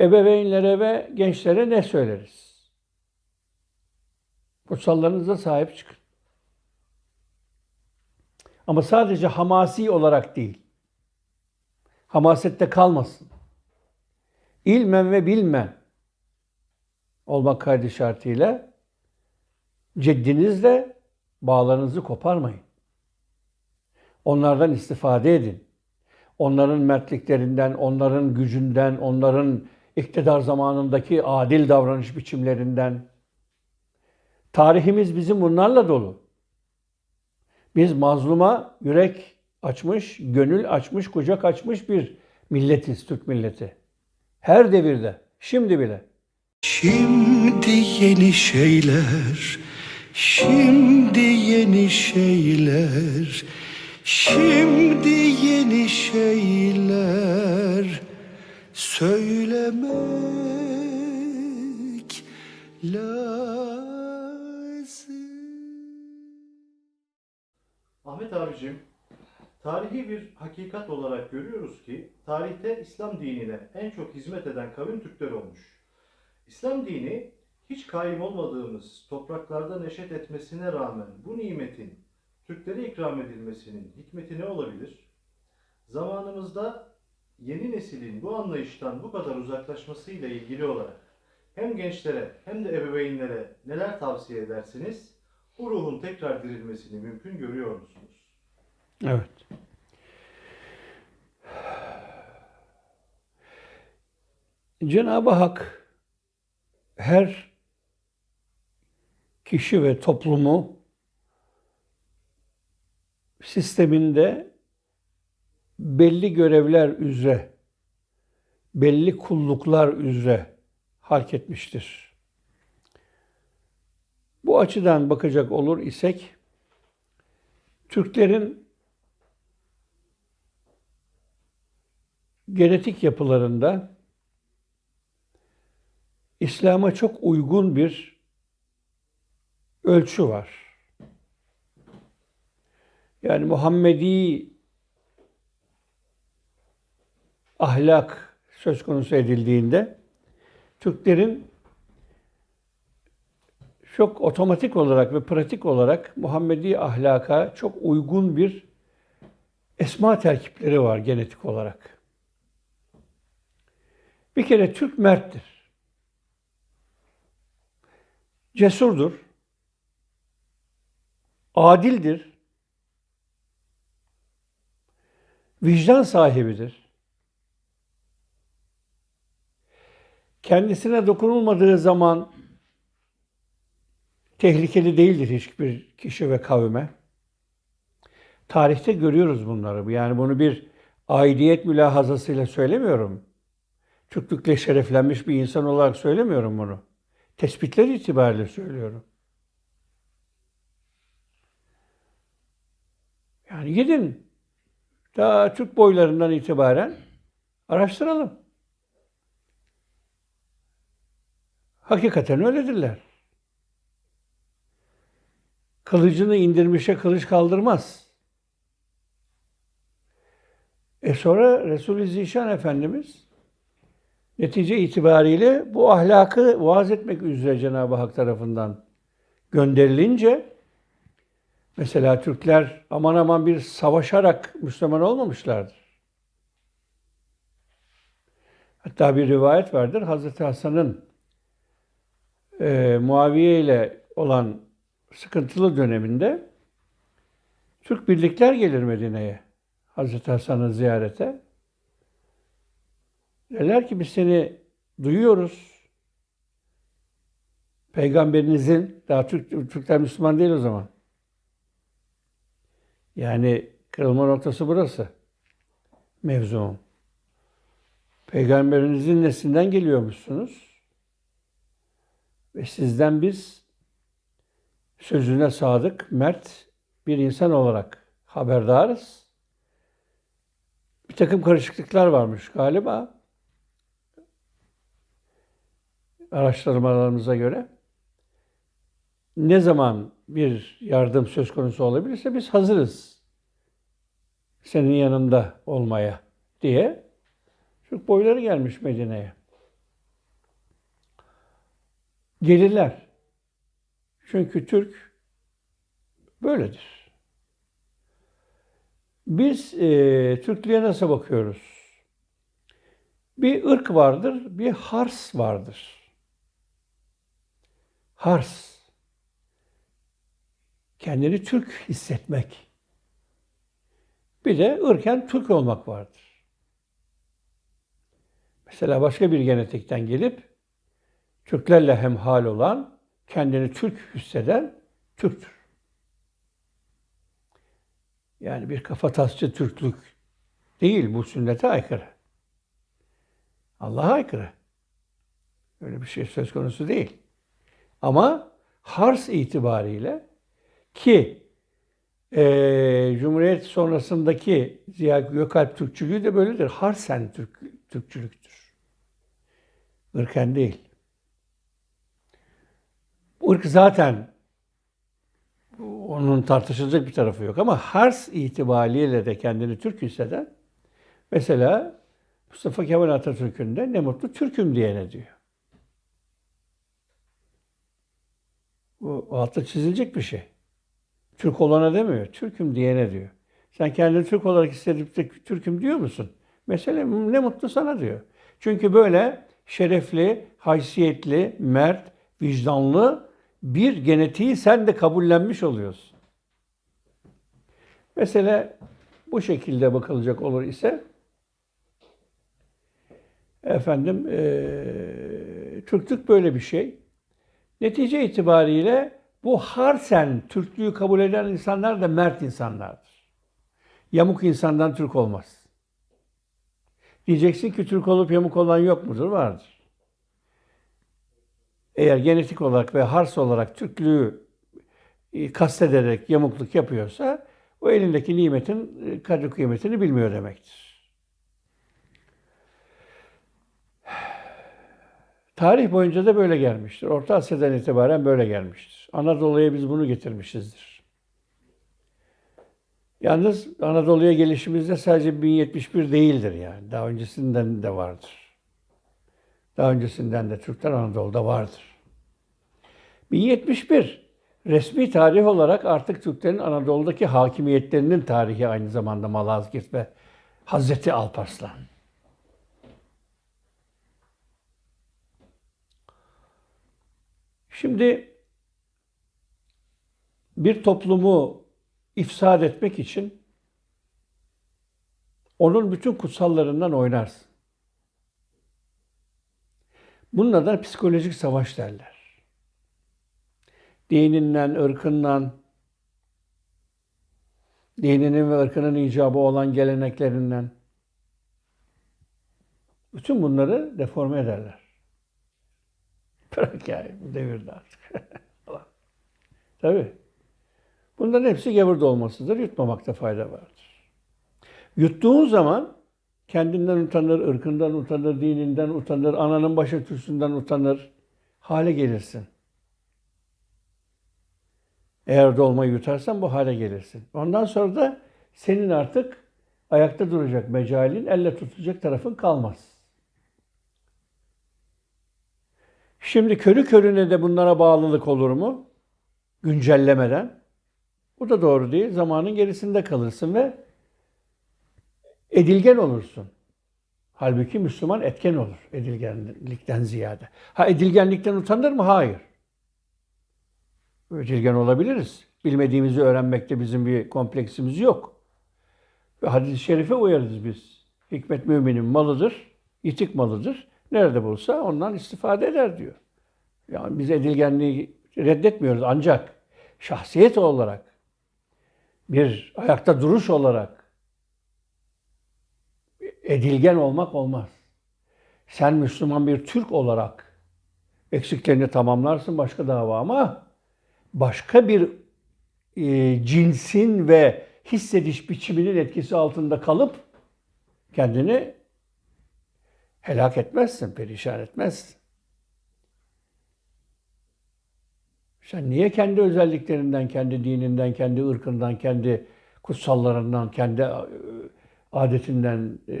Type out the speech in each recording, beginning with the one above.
ebeveynlere ve gençlere ne söyleriz? Kutsallarınıza sahip çıkın. Ama sadece hamasi olarak değil. Hamasette kalmasın. İlmen ve bilmen olmak kaydı şartıyla ceddinizle bağlarınızı koparmayın. Onlardan istifade edin. Onların mertliklerinden, onların gücünden, onların iktidar zamanındaki adil davranış biçimlerinden. Tarihimiz bizim bunlarla dolu. Biz mazluma yürek açmış, gönül açmış, kucak açmış bir milletiz, Türk milleti. Her devirde, şimdi bile. Şimdi yeni şeyler, şimdi yeni şeyler, şimdi yeni şeyler söylemek lazım. Ahmet abicim, tarihi bir hakikat olarak görüyoruz ki tarihte İslam dinine en çok hizmet eden kavim Türkler olmuş. İslam dini hiç kaim olmadığımız topraklarda neşet etmesine rağmen bu nimetin Türklere ikram edilmesinin hikmeti ne olabilir? Zamanımızda yeni neslin bu anlayıştan bu kadar uzaklaşmasıyla ilgili olarak hem gençlere hem de ebeveynlere neler tavsiye edersiniz? Bu ruhun tekrar dirilmesini mümkün görüyor musunuz? Evet. Cenab-ı Hak her kişi ve toplumu sisteminde belli görevler üzere, belli kulluklar üzere halk etmiştir. Bu açıdan bakacak olur isek, Türklerin genetik yapılarında İslam'a çok uygun bir ölçü var. Yani Muhammedi ahlak söz konusu edildiğinde Türklerin çok otomatik olarak ve pratik olarak Muhammedi ahlaka çok uygun bir esma terkipleri var genetik olarak. Bir kere Türk merttir. Cesurdur. Adildir. Vicdan sahibidir. Kendisine dokunulmadığı zaman tehlikeli değildir hiçbir kişi ve kavme. Tarihte görüyoruz bunları. Yani bunu bir aidiyet mülahazasıyla söylemiyorum. Türklükle şereflenmiş bir insan olarak söylemiyorum bunu. Tespitler itibariyle söylüyorum. Yani gidin. Daha Türk boylarından itibaren araştıralım. Hakikaten öyledirler. Kılıcını indirmişe kılıç kaldırmaz. E sonra Resul-i Zişan Efendimiz netice itibariyle bu ahlakı vaaz etmek üzere Cenab-ı Hak tarafından gönderilince mesela Türkler aman aman bir savaşarak Müslüman olmamışlardır. Hatta bir rivayet vardır. Hazreti Hasan'ın e, Muaviye ile olan sıkıntılı döneminde Türk birlikler gelir Medine'ye. Hazreti Hasan'ı ziyarete. Derler ki biz seni duyuyoruz. Peygamberinizin, daha Türk, Türkler Müslüman değil o zaman. Yani kırılma noktası burası. Mevzuun. Peygamberinizin neslinden geliyormuşsunuz. Ve sizden biz sözüne sadık, mert bir insan olarak haberdarız. Bir takım karışıklıklar varmış galiba. Araştırmalarımıza göre. Ne zaman bir yardım söz konusu olabilirse biz hazırız. Senin yanında olmaya diye Türk boyları gelmiş Medine'ye. Gelirler. Çünkü Türk böyledir. Biz e, Türklüğe nasıl bakıyoruz? Bir ırk vardır, bir hars vardır. Hars. Kendini Türk hissetmek. Bir de ırken Türk olmak vardır. Mesela başka bir genetikten gelip Türklerle hemhal olan, kendini Türk hisseden Türktür. Yani bir kafatasçı Türklük değil, bu sünnete aykırı. Allah'a aykırı. Öyle bir şey söz konusu değil. Ama Hars itibariyle ki eee, Cumhuriyet sonrasındaki Ziya Gökalp Türkçülüğü de böyledir. Harsen Türk, Türkçülüktür. Irken değil. Irk zaten onun tartışılacak bir tarafı yok ama Hars itibariyle de kendini Türk hisseden mesela Mustafa Kemal Atatürk'ün de ne mutlu Türk'üm diyene diyor. Bu altta çizilecek bir şey. Türk olana demiyor, Türk'üm diyene diyor. Sen kendini Türk olarak hissedip de Türk'üm diyor musun? Mesele ne mutlu sana diyor. Çünkü böyle şerefli, haysiyetli, mert, vicdanlı bir genetiği sen de kabullenmiş oluyorsun. Mesele bu şekilde bakılacak olur ise efendim eee Türklük böyle bir şey. Netice itibariyle bu harsen Türklüğü kabul eden insanlar da mert insanlardır. Yamuk insandan Türk olmaz. Diyeceksin ki Türk olup yamuk olan yok mudur? Vardır. Eğer genetik olarak ve hars olarak Türklüğü e, kastederek yamukluk yapıyorsa o elindeki nimetin e, kadri kıymetini bilmiyor demektir. Tarih boyunca da böyle gelmiştir. Orta Asya'dan itibaren böyle gelmiştir. Anadolu'ya biz bunu getirmişizdir. Yalnız Anadolu'ya gelişimizde sadece 1071 değildir yani. Daha öncesinden de vardır. Daha öncesinden de Türkler Anadolu'da vardır. 1071 resmi tarih olarak artık Türklerin Anadolu'daki hakimiyetlerinin tarihi aynı zamanda Malazgirt ve Hazreti Alparslan. Şimdi bir toplumu ifsad etmek için onun bütün kutsallarından oynarsın. Bunun adına psikolojik savaş derler. Dininden, ırkından, dininin ve ırkının icabı olan geleneklerinden bütün bunları deforme ederler. Bırak yani bu devirde artık. Tabii. Bunların hepsi gavur olmasıdır. Yutmamakta fayda vardır. Yuttuğun zaman kendinden utanır, ırkından utanır, dininden utanır, ananın başörtüsünden utanır. Hale gelirsin. Eğer dolmayı yutarsan bu hale gelirsin. Ondan sonra da senin artık ayakta duracak mecalin, elle tutacak tarafın kalmaz. Şimdi körü körüne de bunlara bağlılık olur mu? Güncellemeden. Bu da doğru değil. Zamanın gerisinde kalırsın ve edilgen olursun. Halbuki Müslüman etken olur edilgenlikten ziyade. Ha edilgenlikten utanır mı? Hayır. Edilgen olabiliriz. Bilmediğimizi öğrenmekte bizim bir kompleksimiz yok. Ve hadis-i şerife uyarız biz. Hikmet müminin malıdır, yitik malıdır. Nerede bulsa ondan istifade eder diyor. Yani biz edilgenliği reddetmiyoruz ancak şahsiyet olarak bir ayakta duruş olarak edilgen olmak olmaz. Sen Müslüman bir Türk olarak eksiklerini tamamlarsın başka dava ama başka bir e, cinsin ve hissediş biçiminin etkisi altında kalıp kendini helak etmezsin, perişan etmezsin. Sen niye kendi özelliklerinden, kendi dininden, kendi ırkından, kendi kutsallarından, kendi e, adetinden e,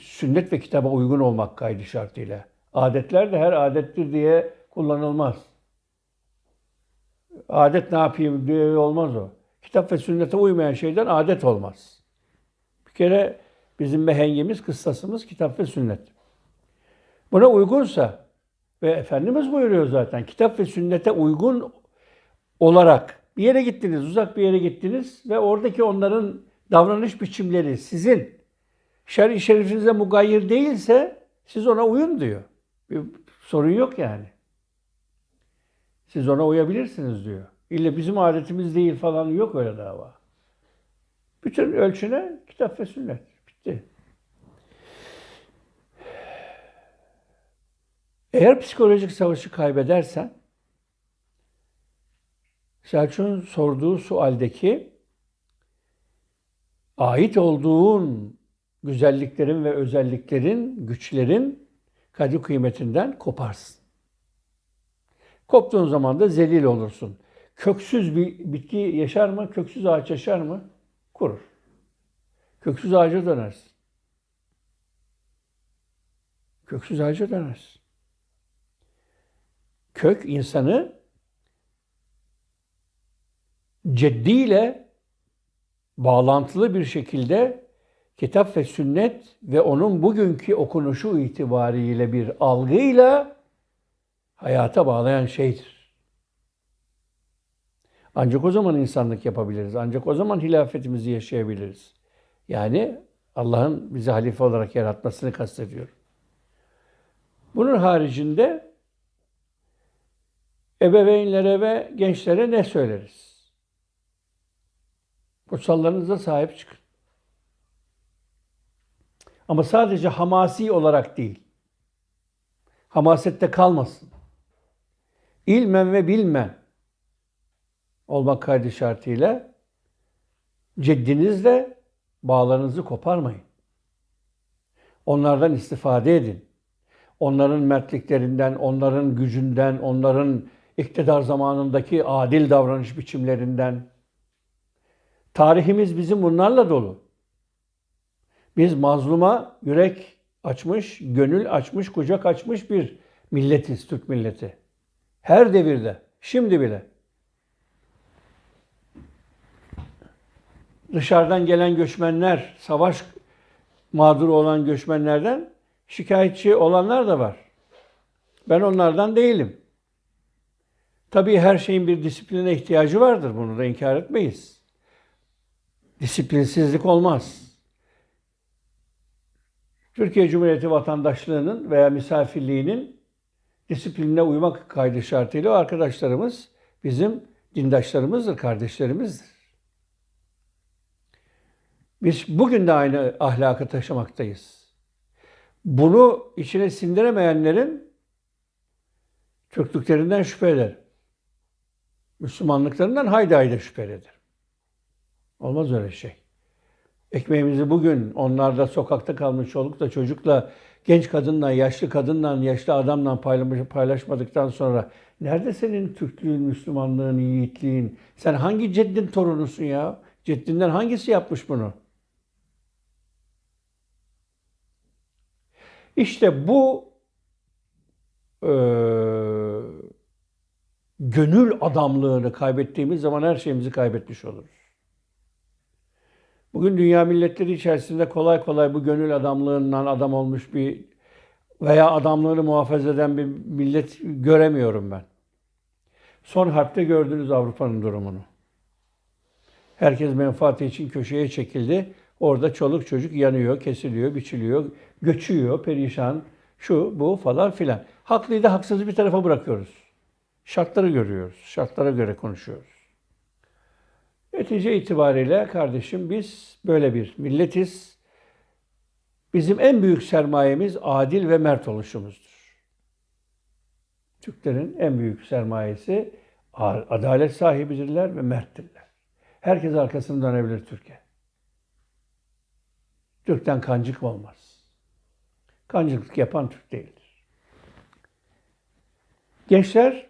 sünnet ve kitaba uygun olmak kaydı şartıyla. Adetler de her adettir diye kullanılmaz. Adet ne yapayım diye olmaz o. Kitap ve sünnete uymayan şeyden adet olmaz. Bir kere bizim mehengimiz, kıssasımız kitap ve sünnet. Buna uygunsa ve Efendimiz buyuruyor zaten kitap ve sünnete uygun olarak bir yere gittiniz, uzak bir yere gittiniz ve oradaki onların davranış biçimleri sizin şer-i şerifinize mugayir değilse siz ona uyun diyor. Bir sorun yok yani. Siz ona uyabilirsiniz diyor. İlle bizim adetimiz değil falan yok öyle dava. Bütün ölçüne kitap ve sünnet. Bitti. Eğer psikolojik savaşı kaybedersen Selçuk'un sorduğu sualdeki ait olduğun güzelliklerin ve özelliklerin, güçlerin kadir kıymetinden koparsın. Koptuğun zaman da zelil olursun. Köksüz bir bitki yaşar mı? Köksüz ağaç yaşar mı? Kurur. Köksüz ağaca dönersin. Köksüz ağaca dönersin. Kök insanı ciddiyle bağlantılı bir şekilde kitap ve sünnet ve onun bugünkü okunuşu itibariyle bir algıyla hayata bağlayan şeydir. Ancak o zaman insanlık yapabiliriz. Ancak o zaman hilafetimizi yaşayabiliriz. Yani Allah'ın bizi halife olarak yaratmasını kastediyorum. Bunun haricinde ebeveynlere ve gençlere ne söyleriz? Kutsallarınıza sahip çıkın. Ama sadece hamasi olarak değil. Hamasette kalmasın. İlmen ve bilmen olmak kaydı şartıyla ciddinizle bağlarınızı koparmayın. Onlardan istifade edin. Onların mertliklerinden, onların gücünden, onların iktidar zamanındaki adil davranış biçimlerinden. Tarihimiz bizim bunlarla dolu. Biz mazluma yürek açmış, gönül açmış, kucak açmış bir milletiz, Türk milleti. Her devirde, şimdi bile. Dışarıdan gelen göçmenler, savaş mağduru olan göçmenlerden şikayetçi olanlar da var. Ben onlardan değilim. Tabii her şeyin bir disipline ihtiyacı vardır. Bunu da inkar etmeyiz. Disiplinsizlik olmaz. Türkiye Cumhuriyeti vatandaşlığının veya misafirliğinin disiplinine uymak kaydı şartıyla arkadaşlarımız bizim dindaşlarımızdır, kardeşlerimizdir. Biz bugün de aynı ahlakı taşımaktayız. Bunu içine sindiremeyenlerin Türklüklerinden şüphe ederim. Müslümanlıklarından haydi haydi şüphe ederim. Olmaz öyle şey. Ekmeğimizi bugün onlarda sokakta kalmış çolukla çocukla, genç kadınla, yaşlı kadınla, yaşlı adamla paylaşmadıktan sonra nerede senin Türklüğün, Müslümanlığın, yiğitliğin? Sen hangi ceddin torunusun ya? Ceddinden hangisi yapmış bunu? İşte bu e, gönül adamlığını kaybettiğimiz zaman her şeyimizi kaybetmiş oluruz. Bugün dünya milletleri içerisinde kolay kolay bu gönül adamlığından adam olmuş bir veya adamlığını muhafaza eden bir millet göremiyorum ben. Son harpte gördünüz Avrupa'nın durumunu. Herkes menfaati için köşeye çekildi. Orada çoluk çocuk yanıyor, kesiliyor, biçiliyor, göçüyor, perişan, şu, bu falan filan. Haklıyı da haksızı bir tarafa bırakıyoruz. Şartları görüyoruz, şartlara göre konuşuyoruz. Netice itibariyle kardeşim biz böyle bir milletiz. Bizim en büyük sermayemiz adil ve mert oluşumuzdur. Türklerin en büyük sermayesi adalet sahibidirler ve merttirler. Herkes arkasını dönebilir Türkiye. Türk'ten kancık olmaz. Kancıklık yapan Türk değildir. Gençler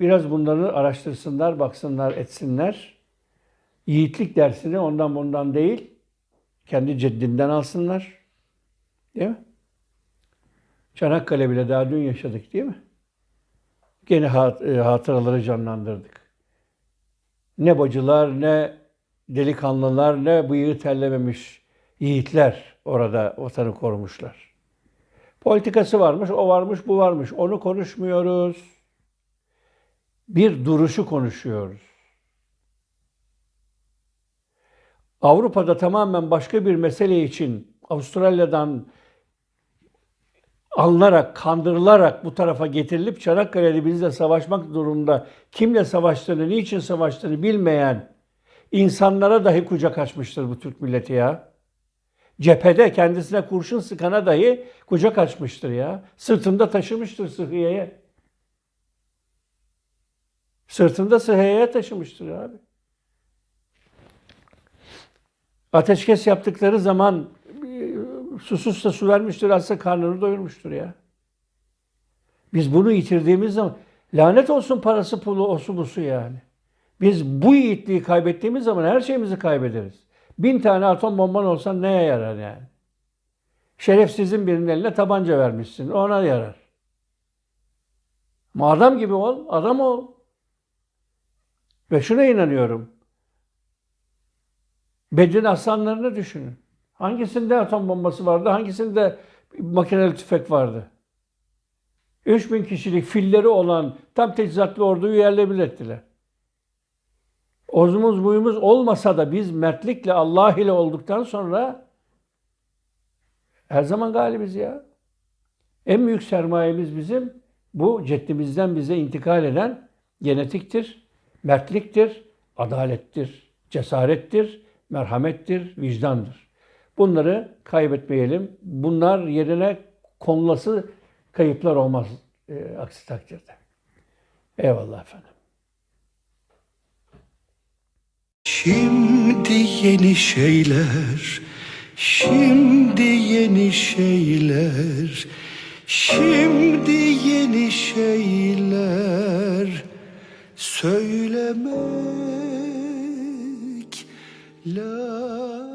biraz bunları araştırsınlar, baksınlar, etsinler. Yiğitlik dersini ondan bundan değil, kendi ceddinden alsınlar. Değil mi? Çanakkale bile daha dün yaşadık değil mi? gene hat- e, hatıraları canlandırdık. Ne bacılar, ne delikanlılar, ne bıyığı terlememiş yiğitler orada vatanı korumuşlar. Politikası varmış, o varmış, bu varmış. Onu konuşmuyoruz. Bir duruşu konuşuyoruz. Avrupa'da tamamen başka bir mesele için Avustralya'dan alınarak, kandırılarak bu tarafa getirilip Çanakkale'de bizle savaşmak durumunda kimle savaştığını, niçin savaştığını bilmeyen insanlara dahi kucak açmıştır bu Türk milleti ya. Cephede kendisine kurşun sıkana dahi kucak açmıştır ya. Sırtında taşımıştır sıhhiyeye. Sırtında sıhhiyeye taşımıştır abi. Ateşkes yaptıkları zaman e, susuzsa su vermiştir, açsa karnını doyurmuştur ya. Biz bunu yitirdiğimiz zaman lanet olsun parası pulu osu busu yani. Biz bu yiğitliği kaybettiğimiz zaman her şeyimizi kaybederiz. Bin tane atom bomban olsa neye yarar yani? Şerefsizin birinin eline tabanca vermişsin. Ona yarar. Ama adam gibi ol, adam ol. Ve şuna inanıyorum. Bedir'in aslanlarını düşünün. Hangisinde atom bombası vardı, hangisinde makineli tüfek vardı? 3000 kişilik filleri olan tam teçhizatlı orduyu yerle bir ettiler. Ozumuz buyumuz olmasa da biz mertlikle Allah ile olduktan sonra her zaman galibiz ya. En büyük sermayemiz bizim bu ceddimizden bize intikal eden genetiktir, mertliktir, adalettir, cesarettir, merhamettir, vicdandır. Bunları kaybetmeyelim. Bunlar yerine konulası kayıplar olmaz e, aksi takdirde. Eyvallah efendim. Şimdi yeni şeyler, şimdi yeni şeyler, şimdi yeni şeyler söylemek lazım.